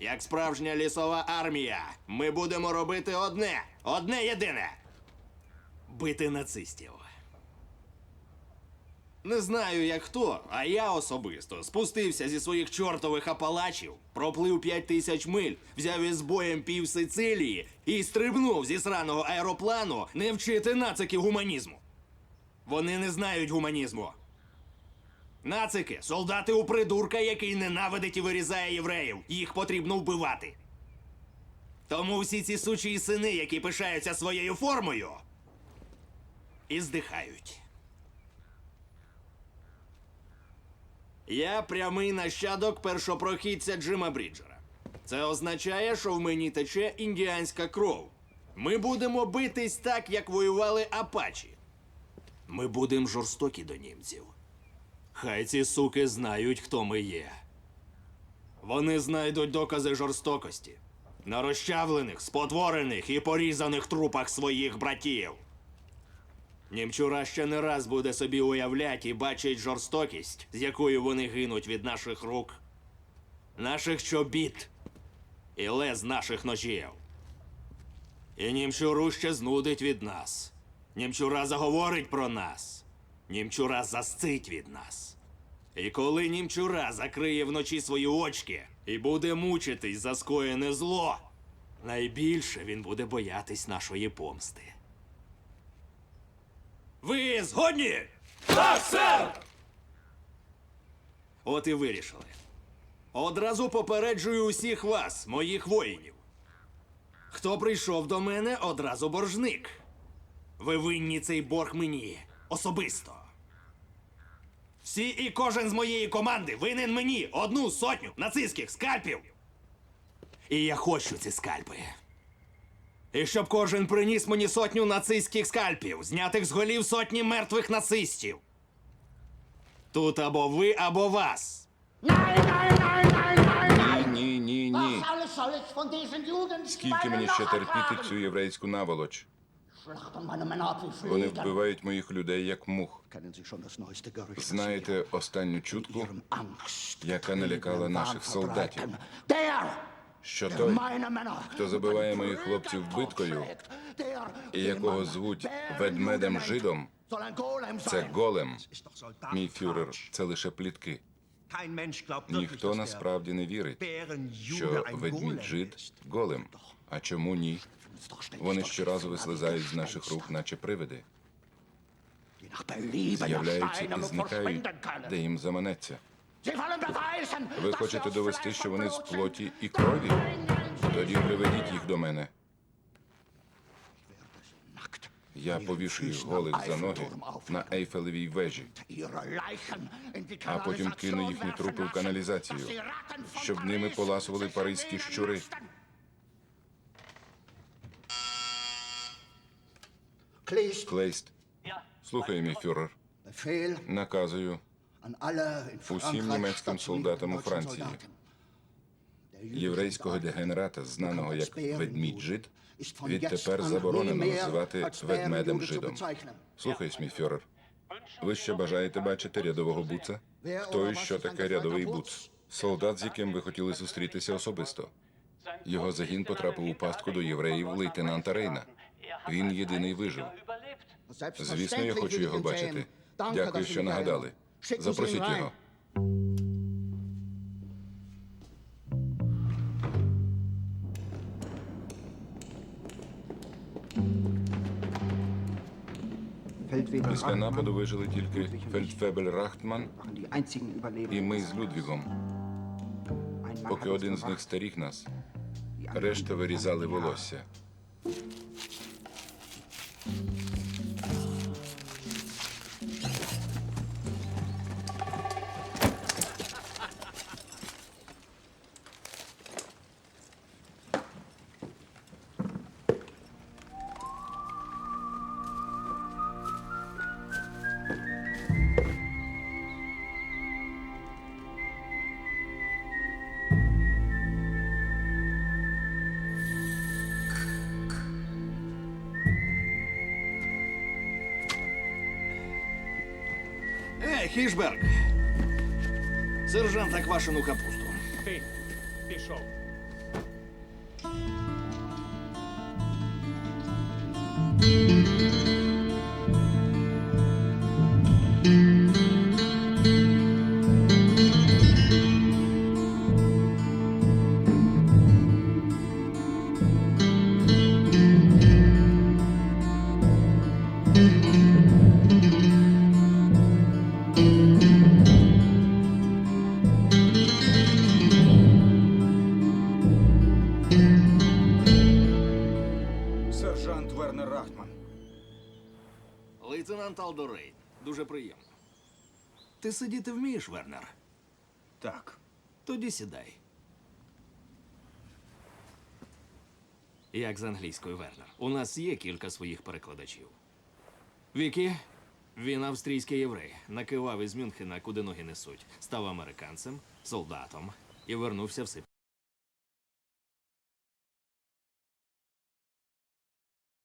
Як справжня лісова армія, ми будемо робити одне, одне єдине бити нацистів. Не знаю, як хто, а я особисто спустився зі своїх чортових апалачів, проплив п'ять тисяч миль, взяв із боєм пів Сицилії і стрибнув зі сраного аероплану не вчити нациків гуманізму. Вони не знають гуманізму. Нацики солдати у придурка, який ненавидить і вирізає євреїв. Їх потрібно вбивати. Тому всі ці сучі сини, які пишаються своєю формою, і здихають. Я прямий нащадок першопрохідця Джима Бріджера. Це означає, що в мені тече індіанська кров. Ми будемо битись так, як воювали апачі. Ми будемо жорстокі до німців. Хай ці суки знають, хто ми є. Вони знайдуть докази жорстокості на розчавлених, спотворених і порізаних трупах своїх братів. Німчура ще не раз буде собі уявлять і бачить жорстокість, з якою вони гинуть від наших рук, наших чобіт і лез наших ножів. І німчуру ще знудить від нас. Німчура заговорить про нас. Німчура засцить від нас. І коли німчура закриє вночі свої очки і буде мучитись за скоєне зло, найбільше він буде боятись нашої помсти. Ви згодні? Так, сер! От і вирішили. Одразу попереджую усіх вас, моїх воїнів. Хто прийшов до мене, одразу боржник. Ви винні цей борг мені особисто. Всі і кожен з моєї команди винен мені одну сотню нацистських скальпів. І я хочу ці скальпи. І щоб кожен приніс мені сотню нацистських скальпів, знятих з голів сотні мертвих нацистів. Тут або ви, або вас. Nein, nein, nein, nein, nein, nein! Ні, ні, ні. Was alles soll ich von diesen Juden Скільки мені ще терпіти цю єврейську наволоч? Вони вбивають моїх людей як мух. Знаєте останню чутку, яка налякала наших солдатів? Що той, хто забиває моїх хлопців биткою, і якого звуть ведмедем жидом, це голем. Мій фюрер, це лише плітки. Ніхто насправді не вірить, що ведмідь жид голем. А чому ні? Вони щоразу вислизають з наших рук, наче привиди, з'являються і зникають, де їм заманеться. Ви хочете довести, що вони з плоті і крові? Тоді приведіть їх до мене. Я повішу їх голих за ноги на Ейфелевій вежі, а потім кину їхні трупи в каналізацію, щоб ними поласували паризькі щури. Клейст, слухай, мій фюрер, наказую усім німецьким солдатам у Франції. Єврейського дегенерата, знаного як ведмідь жид, відтепер заборонено називати ведмедем жидом. Слухай, мій фюрер, ви ще бажаєте бачити рядового буца? Хто і що таке рядовий буц? Солдат, з яким ви хотіли зустрітися особисто. Його загін потрапив у пастку до євреїв лейтенанта Рейна. Він єдиний вижив. Звісно, я хочу його бачити. Дякую, що нагадали. Запросіть його. Після нападу вижили тільки фельдфебель Рахтман і ми з Людвігом. Поки один з них старіг нас, решта вирізали волосся. Хішберг. Сержант Аквашину капусту. Ти пішов. лейтенант Алдорей. Дуже приємно. Ти сидіти вмієш, Вернер? Так. Тоді сідай. Як з англійською Вернер. У нас є кілька своїх перекладачів. Вікі, він австрійський єврей. Накивав із Мюнхена, куди ноги несуть. Став американцем, солдатом і вернувся в Сибір.